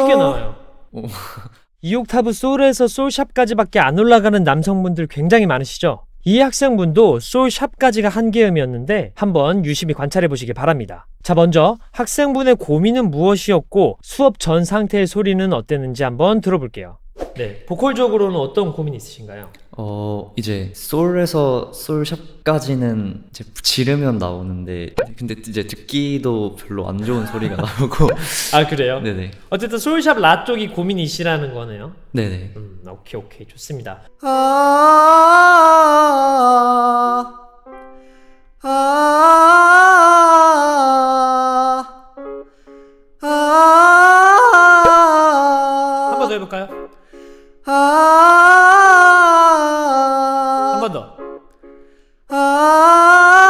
쉽게 나와요. 오. 2옥타브 소울에서 소울샵까지밖에 안 올라가는 남성분들 굉장히 많으시죠? 이 학생분도 소울샵까지가 한계음이었는데 한번 유심히 관찰해 보시기 바랍니다. 자, 먼저 학생분의 고민은 무엇이었고 수업 전 상태의 소리는 어땠는지 한번 들어볼게요. 네, 보컬적으로는 어떤 고민이 있으신가요? 어 이제 솔에서 솔샵까지는 이제 지르면 나오는데 근데 이제 듣기도 별로 안 좋은 소리가 나오고 아, 그래요? 네네 어쨌든 소울샵 라 쪽이 고민이시라는 거네요. 네네 음, 오케이, 오케이. 좋습니다. 한 Ah.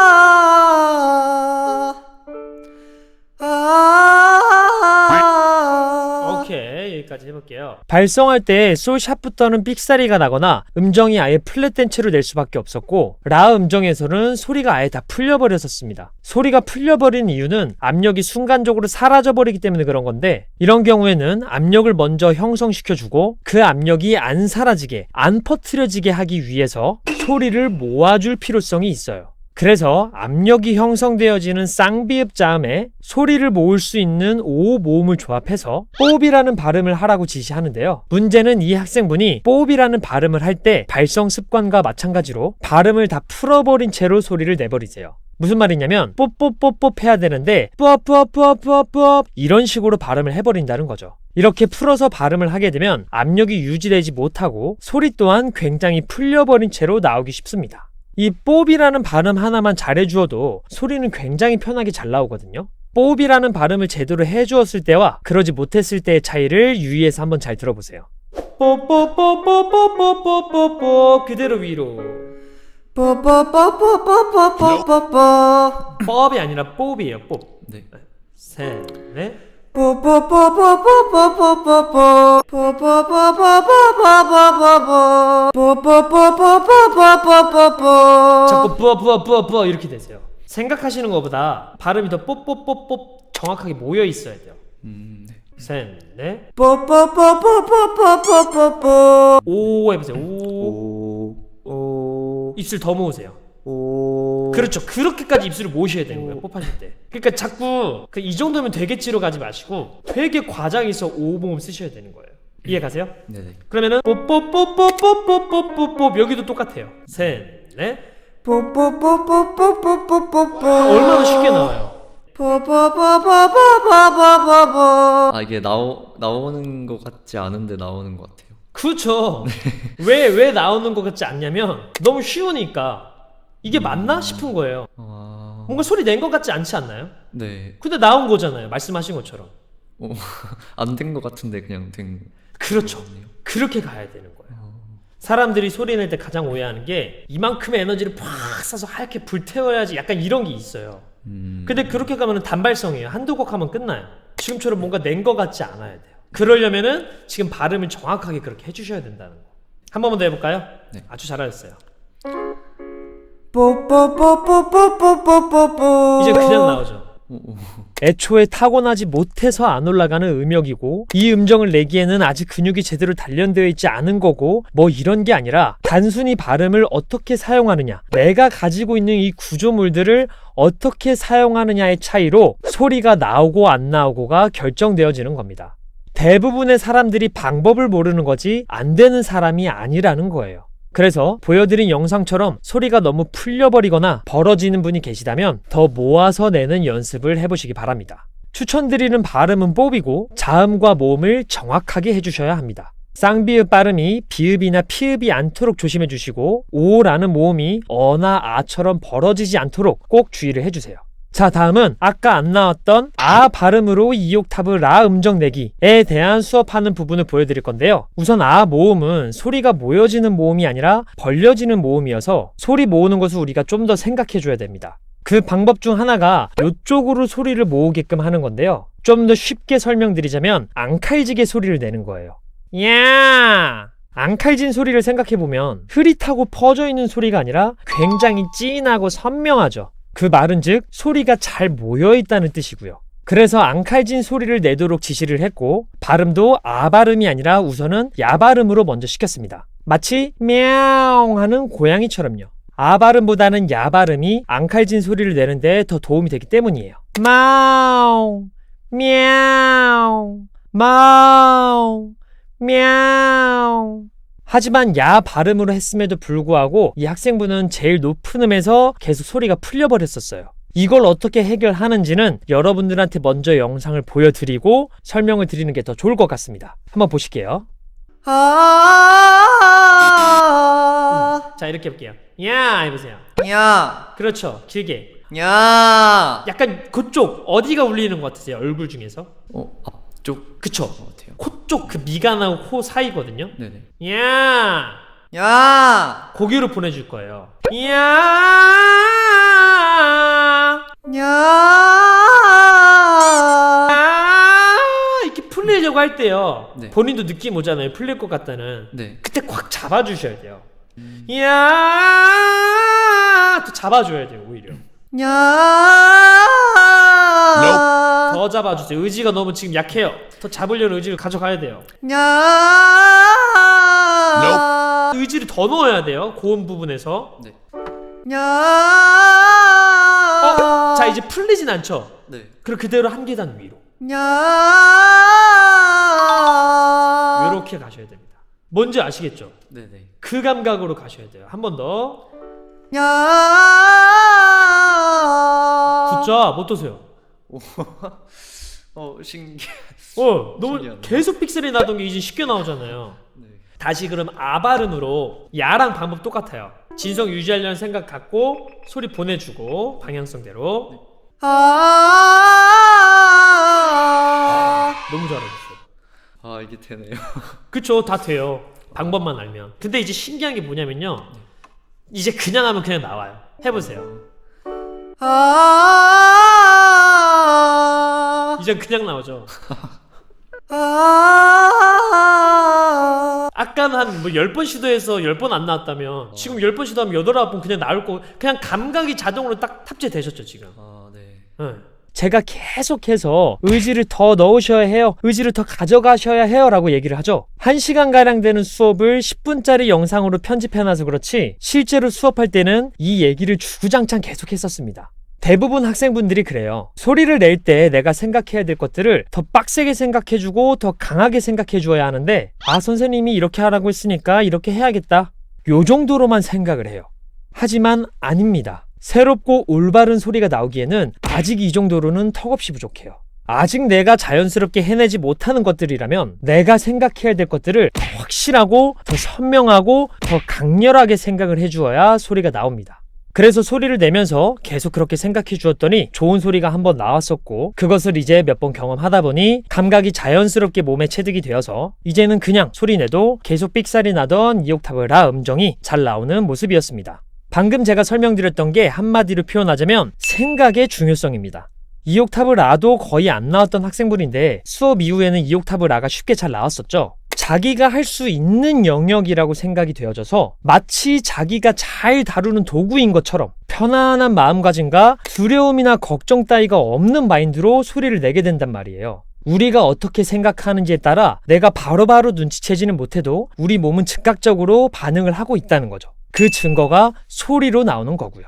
여기까지 해볼게요. 발성할 때 솔샵부터는 삑사리가 나거나 음정이 아예 플랫된 채로 낼 수밖에 없었고 라 음정에서는 소리가 아예 다 풀려버렸었습니다. 소리가 풀려버린 이유는 압력이 순간적으로 사라져버리기 때문에 그런 건데 이런 경우에는 압력을 먼저 형성시켜주고 그 압력이 안 사라지게 안 퍼트려지게 하기 위해서 소리를 모아줄 필요성이 있어요 그래서 압력이 형성되어지는 쌍비읍 자음에 소리를 모을 수 있는 오 모음을 조합해서 뽀비라는 발음을 하라고 지시하는데요. 문제는 이 학생분이 뽀비라는 발음을 할 때 발성 습관과 마찬가지로 발음을 다 풀어버린 채로 소리를 내버리세요. 무슨 말이냐면 뽀뽀뽀뽀 해야 되는데 뿌어뿌어뿌어뿌어뿌어 이런 식으로 발음을 해버린다는 거죠. 이렇게 풀어서 발음을 하게 되면 압력이 유지되지 못하고 소리 또한 굉장히 풀려버린 채로 나오기 쉽습니다. 이 뽀비라는 발음 하나만 잘해주어도 소리는 굉장히 편하게 잘 나오거든요. 뽀비라는 발음을 제대로 해주었을 때와 그러지 못했을 때의 차이를 유의해서 한번 잘 들어보세요. 뽀뽀뽀뽀뽀뽀뽀뽀뽀 그대로 위로. 뽀비 아니라 뽀비예요. 뽀. 네 셋, 넷. 자꾸 뿌어 뿌어 이렇게 되세요. 생각하시는 것보다 발음이 더 뽀뽀뽀뽀 정확하게 모여 있어야 돼요. 음, 네. 셋, 넷. 오 해보세요. 오. 오, 오, 입술 더 모으세요. 오. 그렇죠. 그렇게까지 입술을 모으셔야 되는 거예요. 뽀하실 때. 그러니까 자꾸 그 이 정도면 되겠지로 가지 마시고 되게 과장해서 오 모음 쓰셔야 되는 거예요. 이해 가세요? 네네. 그러면은 뽀뽀뽀뽀뽀뽀뽀뽀뽀 여기도 똑같아요. 셋, 넷. 얼마나 쉽게 나와요. 아 이게 나오 나오는 것 같지 않은데 나오는 것 같아요. 그렇죠. 왜, 왜 나오는 것 같지 않냐면 너무 쉬우니까 이게 맞나 싶은 거예요. 아, 뭔가 소리 낸 것 같지 않지 않나요? 네. 근데 나온 거잖아요. 말씀하신 것처럼. 안 된 것 같은데 그냥 된. 그렇죠. 그렇게 가야 되는 거예요. 사람들이 소리 낼 때 가장 오해하는 게 이만큼의 에너지를 팍 쏴서 하얗게 불태워야지 약간 이런 게 있어요. 음. 근데 그렇게 가면 단발성이에요. 한두 곡 하면 끝나요. 지금처럼 뭔가 낸 것 같지 않아야 돼요. 그러려면은 지금 발음을 정확하게 그렇게 해주셔야 된다는 거. 한 번만 더 해볼까요? 네. 아주 잘하셨어요. 이제 그냥 나오죠. 애초에 타고나지 못해서 안 올라가는 음역이고 이 음정을 내기에는 아직 근육이 제대로 단련되어 있지 않은 거고 뭐 이런 게 아니라 단순히 발음을 어떻게 사용하느냐 내가 가지고 있는 이 구조물들을 어떻게 사용하느냐의 차이로 소리가 나오고 안 나오고가 결정되어지는 겁니다. 대부분의 사람들이 방법을 모르는 거지 안 되는 사람이 아니라는 거예요. 그래서 보여드린 영상처럼 소리가 너무 풀려버리거나 벌어지는 분이 계시다면 더 모아서 내는 연습을 해보시기 바랍니다. 추천드리는 발음은 뽀비고 자음과 모음을 정확하게 해주셔야 합니다. 쌍비읍 발음이 비읍이나 피읍이 않도록 조심해 주시고 오라는 모음이 어나 아처럼 벌어지지 않도록 꼭 주의를 해주세요. 자, 다음은 아까 안 나왔던 아 발음으로 2옥타브 라 음정 내기에 대한 수업하는 부분을 보여드릴 건데요. 우선 아 모음은 소리가 모여지는 모음이 아니라 벌려지는 모음이어서 소리 모으는 것을 우리가 좀 더 생각해 줘야 됩니다. 그 방법 중 하나가 이쪽으로 소리를 모으게끔 하는 건데요. 좀 더 쉽게 설명드리자면 앙칼지게 소리를 내는 거예요. 야! 앙칼진 소리를 생각해보면 흐릿하고 퍼져 있는 소리가 아니라 굉장히 진하고 선명하죠. 그 말은 즉 소리가 잘 모여 있다는 뜻이고요. 그래서 앙칼진 소리를 내도록 지시를 했고 발음도 아 발음이 아니라 우선은 야 발음으로 먼저 시켰습니다. 마치 '미앙' 하는 고양이처럼요. 아 발음보다는 야 발음이 앙칼진 소리를 내는데 더 도움이 되기 때문이에요. 마옹 мя옹 마옹 мя옹 하지만 야 발음으로 했음에도 불구하고 이 학생분은 제일 높은 음에서 계속 소리가 풀려버렸었어요. 이걸 어떻게 해결하는지는 여러분들한테 먼저 영상을 보여드리고 설명을 드리는 게 더 좋을 것 같습니다. 한번 보실게요. 아, 자, 이렇게 해볼게요. 야, 해보세요. 야, 그렇죠. 길게. 야, 약간 그쪽 어디가 울리는 것 같으세요? 얼굴 중에서? 어 앞쪽 그쵸. 코 쪽 그 미간하고 코 사이거든요. 네네. 야, 야, 고기로 보내줄 거예요. 야, 야, 아, 이렇게 풀리려고 할 때요. 네. 본인도 느낌 오잖아요. 풀릴 것 같다는. 네. 그때 꽉 잡아주셔야 돼요. 야, 또 잡아줘야 돼요. 오히려. 야, 더 잡아주세요. 의지가 너무 지금 약해요. 더 잡으려는 의지를 가져가야 돼요. 야, 의지를 더 넣어야 돼요. 고음 부분에서. 네. 야, 어, 자 이제 풀리진 않죠. 네. 그럼 그대로 한 계단 위로. 야, 이렇게 가셔야 됩니다. 뭔지 아시겠죠? 네 네. 그 감각으로 가셔야 돼요. 한 번 더. 야, 굿자 못 도세요. 어 신기. 어, 너무 신기하네. 계속 픽셀이 나던 게 이제 쉽게 나오잖아요. 네. 다시 그럼 아 발음으로 야랑 방법 똑같아요. 진성 유지하려는 생각 갖고 소리 보내주고 방향성대로 아, 너무 잘해줬어요. 아 이게 되네요. 그쵸 다 돼요. 방법만 알면. 근데 이제 신기한 게 뭐냐면요. 이제 그냥 하면 그냥 나와요. 해보세요. 아, 이제 그냥 나오죠. 아, 아까는 한뭐 10번 시도해서 10번 안 나왔다면 지금 10번 시도하면 8, 9번 그냥 나올 거 그냥 감각이 자동으로 딱 탑재되셨죠 지금. 아 네. 제가 계속해서 의지를 더 넣으셔야 해요. 의지를 더 가져가셔야 해요. 라고 얘기를 하죠. 1시간가량 되는 수업을 10분짜리 영상으로 편집해놔서 그렇지, 실제로 수업할 때는 이 얘기를 주구장창 계속 했었습니다. 대부분 학생분들이 그래요. 소리를 낼 때 내가 생각해야 될 것들을 더 빡세게 생각해주고 더 강하게 생각해주어야 하는데, 아, 선생님이 이렇게 하라고 했으니까 이렇게 해야겠다. 요 정도로만 생각을 해요. 하지만 아닙니다. 새롭고 올바른 소리가 나오기에는 아직 이 정도로는 턱없이 부족해요. 아직 내가 자연스럽게 해내지 못하는 것들이라면 내가 생각해야 될 것들을 더 확실하고 더 선명하고 더 강렬하게 생각을 해주어야 소리가 나옵니다. 그래서 소리를 내면서 계속 그렇게 생각해 주었더니 좋은 소리가 한번 나왔었고 그것을 이제 몇 번 경험하다 보니 감각이 자연스럽게 몸에 체득이 되어서 이제는 그냥 소리 내도 계속 삑살이 나던 이옥타브 라 음정이 잘 나오는 모습이었습니다. 방금 제가 설명드렸던 게 한마디로 표현하자면 생각의 중요성입니다. 2옥타브 라도 거의 안 나왔던 학생분인데 수업 이후에는 2옥타브 라가 쉽게 잘 나왔었죠. 자기가 할 수 있는 영역이라고 생각이 되어져서 마치 자기가 잘 다루는 도구인 것처럼 편안한 마음가짐과 두려움이나 걱정 따위가 없는 마인드로 소리를 내게 된단 말이에요. 우리가 어떻게 생각하는지에 따라 내가 바로바로 눈치채지는 못해도 우리 몸은 즉각적으로 반응을 하고 있다는 거죠. 그 증거가 소리로 나오는 거고요.